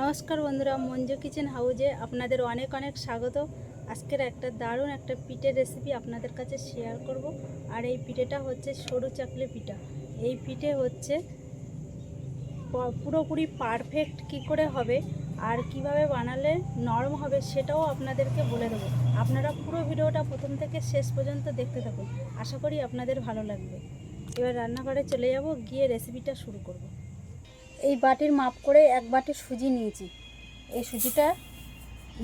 নমস্কার বন্ধুরা, মঞ্জু কিচেন হাউজে আপনাদের অনেক অনেক স্বাগত। আজকের একটা দারুণ একটা পিঠের রেসিপি আপনাদের কাছে শেয়ার করব। আর এই পিঠেটা হচ্ছে সরু চাকলে পিঠা। এই পিঠে হচ্ছে পুরোপুরি পারফেক্ট কি করে হবে আর কীভাবে বানালে নরম হবে সেটাও আপনাদেরকে বলে দেবো। আপনারা পুরো ভিডিওটা প্রথম থেকে শেষ পর্যন্ত দেখতে থাকুন। আশা করি আপনাদের ভালো লাগবে। এবার রান্নাঘরে চলে যাব, গিয়ে রেসিপিটা শুরু করব। এই বাটির মাপ করে এক বাটি সুজি নিয়েছি। এই সুজিটা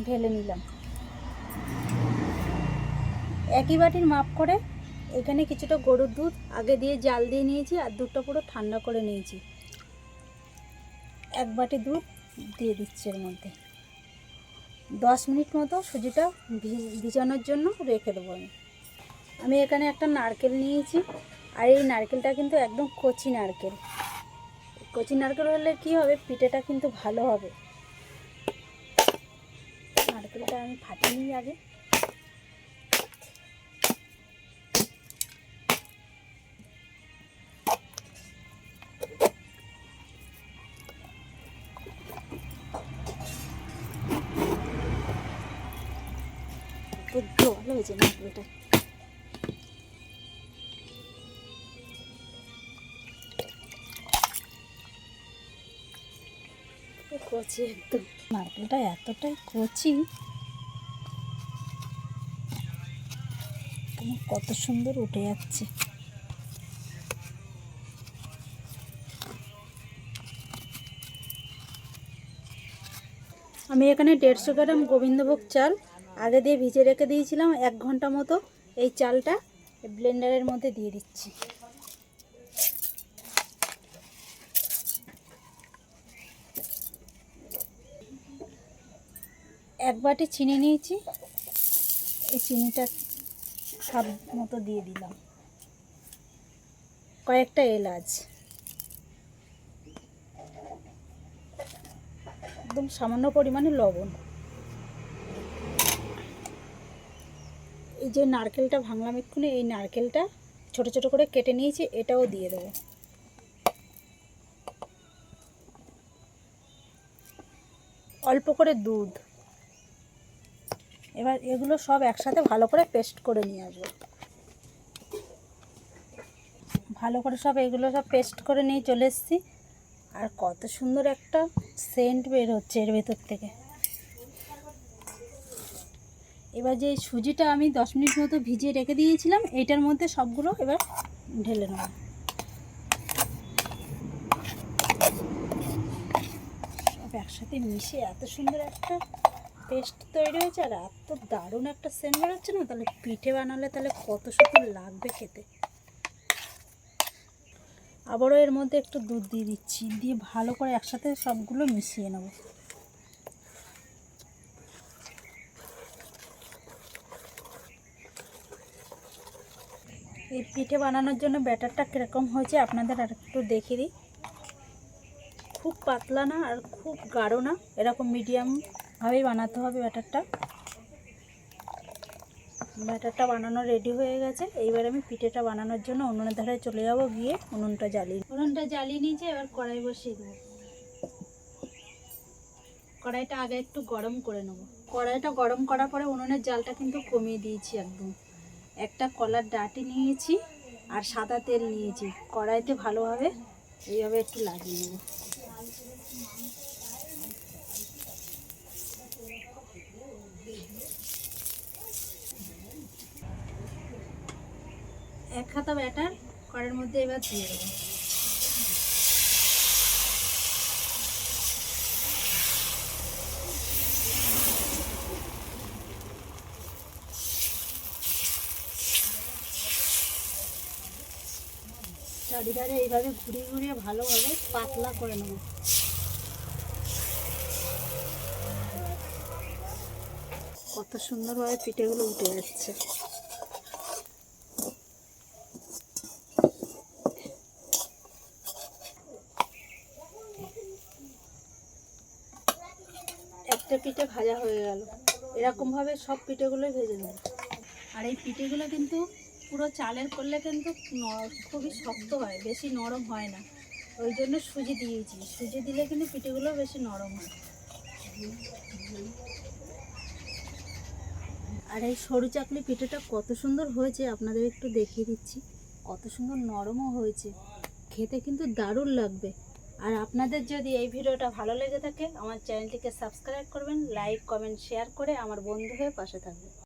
ঢেলে নিলাম। একই বাটির মাপ করে এখানে কিছুটা গরুর দুধ, আগে দিয়ে জাল দিয়ে নিয়েছি আর দুধটা পুরো ঠান্ডা করে নিয়েছি। এক বাটি দুধ দিয়ে দিচ্ছি এর মধ্যে। দশ মিনিট মতো সুজিটা ভিজানোর জন্য রেখে দেবো আমি। আমি এখানে একটা নারকেল নিয়েছি। আর এই নারকেলটা কিন্তু একদম কচি নারকেল। কচি নারকেল হলে কি হবে? পিঠেটা কিন্তু ভালো হবে। নারকেলটা আমি ফাটিয়ে নিই আগে। জল হয়েছে নারকেলটা। কচি একদম। নারকেলটা এতটাই কচি। কত সুন্দর উঠে যাচ্ছে। আমি এখানে দেড়শো গ্রাম গোবিন্দভোগ চাল আগে দিয়ে ভিজে রেখে দিয়েছিলাম এক ঘণ্টা মতো। এই চালটা ব্লেন্ডারের মধ্যে দিয়ে দিচ্ছি। এক বাটি চিনি নিয়েছি। এই চিনিটা সব মতো দিয়ে দিলাম। কয়েকটা এলাচ। একদম সামান্য পরিমাণে লবণ। এই যে নারকেলটা ভাঙলাম এক্ষুনি, এই নারকেলটা ছোট ছোট করে কেটে নিয়েছি, এটাও দিয়ে দেবো। অল্প করে দুধ। এবার এগুলো সব একসাথে ভালো করে পেস্ট করে নিয়ে আসব। ভালো করে সব এগুলো সব পেস্ট করে নিয়ে চলে এসেছি। আর কত সুন্দর একটা সেন্ট বের হচ্ছে এর ভেতর থেকে। এবার যে সুজিটা আমি দশ মিনিট মতো ভিজিয়ে রেখে দিয়েছিলাম এইটার মধ্যে সবগুলো এবার ঢেলে নেব। সব একসাথে মিশে এত সুন্দর একটা পেস্ট তৈরি হয়েছে আর এত দারুণ একটা সেন্ট বেরোচ্ছে না? তাহলে পিঠে বানালে তাহলে কত সুন্দর লাগবে খেতে। আবারও এর মধ্যে একটু দুধ দিয়ে দিচ্ছি, দিয়ে ভালো করে একসাথে সবগুলো মিশিয়ে নেব। এই পিঠে বানানোর জন্য ব্যাটারটা কীরকম হয়েছে আপনাদের আর একটু দেখিয়ে দিই। খুব পাতলা না আর খুব গাঢ় না, এরকম মিডিয়ামভাবেই বানাতে হবে ব্যাটারটা। ব্যাটারটা বানানো রেডি হয়ে গেছে। এইবার আমি পিঠেটা বানানোর জন্য উনুনের ধারে চলে যাব গিয়ে উনুনটা জ্বালিয়ে উনুনটা জ্বালিয়ে নিয়েছি, এবার কড়াই বসিয়ে দেবো। কড়াইটা আগে একটু গরম করে নেব। কড়াইটা গরম করার পরে উনুনের জালটা কিন্তু কমিয়ে দিয়েছি একদম। একটা কলার ডাটি নিয়েছি আর সাদা তেল নিয়েছি। কড়াইতে ভালোভাবে এইভাবে একটু লাগিয়ে নেব। এক খাতা ব্যাটার কড়ের মধ্যে এবার দিয়ে দেবো। চারিধারে এইভাবে ঘুরিয়ে ঘুরিয়ে ভালোভাবে পাতলা করে নেব। কত সুন্দরভাবে পিঠেগুলো উঠে যাচ্ছে। একটা পিঠে ভাজা হয়ে গেল। এরকমভাবে সব পিঠেগুলোই ভেজে নেব। আর এই পিঠেগুলো কিন্তু পুরো চালের করলে কিন্তু খুবই শক্ত হয়, বেশি নরম হয় না। ওই জন্য সুজি দিয়েছি। সুজি দিলে কিন্তু পিঠেগুলো বেশি নরম হয়। আর এই সরু চাকলি পিঠেটা কত সুন্দর হয়েছে আপনাদের একটু দেখিয়ে দিচ্ছি। কত সুন্দর নরমও হয়েছে। খেতে কিন্তু দারুণ লাগবে। আর আপনাদের যদি এই ভিডিওটা ভালো লেগে থাকে, আমার চ্যানেলটিকে সাবস্ক্রাইব করবেন, লাইক, কমেন্ট, শেয়ার করে আমার বন্ধু হয়ে পাশে থাকবেন।